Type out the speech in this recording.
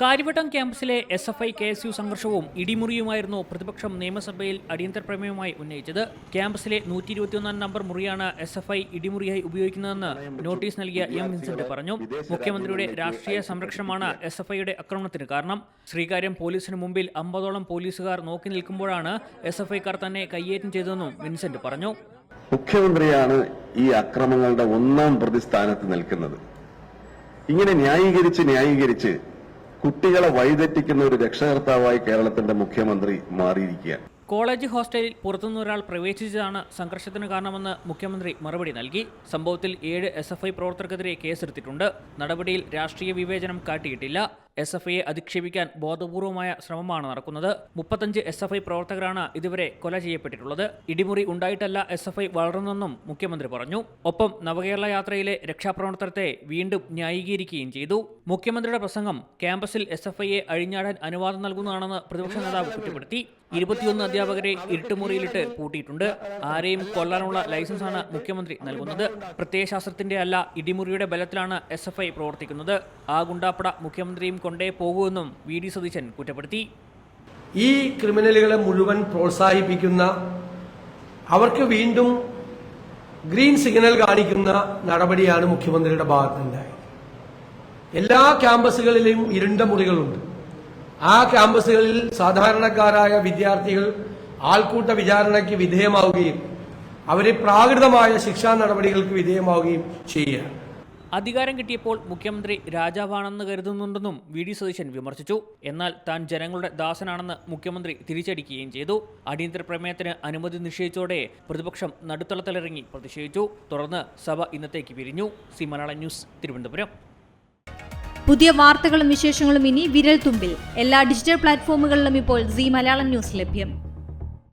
Karyavattom ക്യാമ്പസിലെ S F I K S U സംഘർഷവും ഇടിമുറിയുമായിരുന്നു പ്രതിപക്ഷം നിയമസഭയിൽ അടിയന്തര പ്രമേയമായി ഉന്നയിച്ചത്. ക്യാമ്പസിലെ നൂറ്റി ഇരുപത്തിയൊന്നാം നമ്പർ മുറിയാണ് എസ് എഫ് ഐ ഇടിമുറിയായി ഉപയോഗിക്കുന്നതെന്ന് നോട്ടീസ് നൽകിയ എം വിൻസെന്റ് പറഞ്ഞു. മുഖ്യമന്ത്രിയുടെ രാഷ്ട്രീയ സംരക്ഷണമാണ് എസ് എഫ് ഐയുടെ ആക്രമണത്തിന് കാരണം. ശ്രീകാര്യം പോലീസിന് മുമ്പിൽ അമ്പതോളം പോലീസുകാർ നോക്കി നിൽക്കുമ്പോഴാണ് എസ് എഫ് ഐക്കാർ തന്നെ കയ്യേറ്റം ചെയ്തതെന്നും വിൻസെന്റ് പറഞ്ഞു. മുഖ്യമന്ത്രിയാണ് ഈ അക്രമങ്ങളുടെ ഒന്നാം പ്രതിസ്ഥാനത്ത് നിൽക്കുന്നത്. ഇങ്ങനെ ന്യായീകരിച്ച് ന്യായീകരിച്ച് കുട്ടികളെ വഴിതെറ്റിക്കുന്ന ഒരു രക്ഷകർത്താവായി കേരളത്തിന്റെ മുഖ്യമന്ത്രി മാറിയിരിക്കുകയാണ്. കോളേജ് ഹോസ്റ്റലിൽ പുറത്തുനിന്ന് ഒരാൾ പ്രവേശിച്ചതാണ് സംഘർഷത്തിന് കാരണമെന്ന് മുഖ്യമന്ത്രി മറുപടി നൽകി. സംഭവത്തിൽ ഏഴ് എസ് എഫ് ഐ പ്രവർത്തകർക്കെതിരെ കേസെടുത്തിട്ടുണ്ട്. നടപടിയിൽ രാഷ്ട്രീയ വിവേചനം കാട്ടിയിട്ടില്ല. എസ് എഫ് ഐയെ അധിക്ഷേപിക്കാൻ ബോധപൂർവമായ ശ്രമമാണ് നടക്കുന്നത്. മുപ്പത്തഞ്ച് എസ് എഫ് ഐ പ്രവർത്തകരാണ് ഇതുവരെ കൊല ചെയ്യപ്പെട്ടിട്ടുള്ളത്. ഇടിമുറി ഉണ്ടായിട്ടല്ല എസ് എഫ് ഐ വളർന്നെന്നും മുഖ്യമന്ത്രി പറഞ്ഞു. ഒപ്പം നവകേരള യാത്രയിലെ രക്ഷാപ്രവർത്തനത്തെ വീണ്ടും ന്യായീകരിക്കുകയും ചെയ്തു. മുഖ്യമന്ത്രിയുടെ പ്രസംഗം ക്യാമ്പസിൽ എസ് എഫ് ഐയെ അഴിഞ്ഞാടാൻ അനുവാദം നൽകുന്നതാണെന്ന് പ്രതിപക്ഷ നേതാവ് കുറ്റപ്പെടുത്തി. ഇരുപത്തിയൊന്ന് അധ്യാപകരെ ഇരുട്ടുമുറിയിലിട്ട് പൂട്ടിയിട്ടുണ്ട്. ആരെയും കൊല്ലാനുള്ള ലൈസൻസാണ് മുഖ്യമന്ത്രി നൽകുന്നത്. പ്രത്യയശാസ്ത്രത്തിന്റെ അല്ല ഇടിമുറിയുടെ ബലത്തിലാണ് എസ് എഫ് ഐ പ്രവർത്തിക്കുന്നത്. ആ ഗുണ്ടാപ്പട മുഖ്യമന്ത്രിയും കൊണ്ടേ പോകുമെന്നും വി ഡി സതീശൻ കുറ്റപ്പെടുത്തി. ഈ ക്രിമിനലുകളെ മുഴുവൻ പ്രോത്സാഹിപ്പിക്കുന്ന അവർക്ക് വീണ്ടും ഗ്രീൻ സിഗ്നൽ കാണിക്കുന്ന നടപടിയാണ് മുഖ്യമന്ത്രിയുടെ ഭാഗത്തുണ്ടായത് എല്ലാ ക്യാമ്പസുകളിലും ഇരുണ്ട മുറികളുണ്ട്. ആ ക്യാമ്പസുകളിൽ സാധാരണക്കാരായ വിദ്യാർത്ഥികൾ ആൾക്കൂട്ട വിചാരണയ്ക്ക് വിധേയമാവുകയും അവരെ പ്രാകൃതമായ ശിക്ഷാ നടപടികൾക്ക് വിധേയമാവുകയും ചെയ്യുകയാണ്. അധികാരം കിട്ടിയപ്പോൾ മുഖ്യമന്ത്രി രാജാവാണെന്ന് കരുതുന്നുണ്ടെന്നും വി ഡി സതീശൻ വിമർശിച്ചു. എന്നാൽ താൻ ജനങ്ങളുടെ ദാസനാണെന്ന് മുഖ്യമന്ത്രി തിരിച്ചടിക്കുകയും ചെയ്തു. അടിയന്തര പ്രമേയത്തിന് അനുമതി നിഷേധിച്ചോടെ പ്രതിപക്ഷം നടുത്തളത്തിലിറങ്ങി പ്രതിഷേധിച്ചു. തുടർന്ന് സഭ ഇന്നത്തേക്ക് പിരിഞ്ഞു. സി മലയാള ന്യൂസ് തിരുവനന്തപുരം. പുതിയ വാർത്തകളും വിശേഷങ്ങളും ഇനി വിരൽ തുമ്പിൽ എല്ലാ ഡിജിറ്റൽ പ്ലാറ്റ്ഫോമുകളിലും ഇപ്പോൾ സി മലയാളം ന്യൂസ് ലഭ്യം.